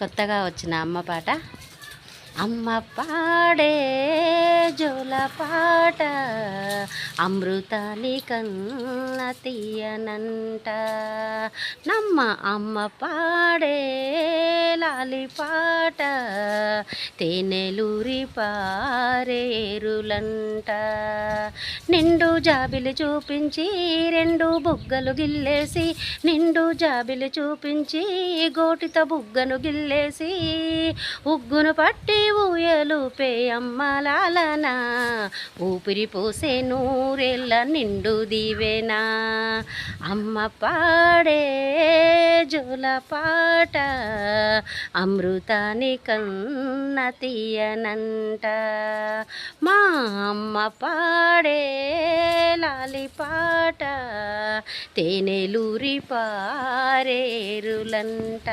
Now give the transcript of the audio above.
కొత్తగా వచ్చిన అమ్మ పాట. అమ్మ పాడే జోల పాట అమృతాని కన్న తీయనంట. నమ్మ అమ్మ పాడే లాలి పాట తేనెలూరి పారేరులంట. నిండు జాబిలు చూపించి రెండు బుగ్గలు గిల్లేసి నిండు జాబిలు చూపించి గోటితో బుగ్గను గిల్లేసి ఉగ్గును పట్టి ఊయలుపే అమ్మలాలన. ఊపిరి పోసే నూరెళ్ళ నిండు దీవెనా. అమ్మ పాడే జోల పాట అమృతాని కన్న తీయనంట. మా అమ్మ పాడే లాలి పాట తేనెలూరి పారేరులంట.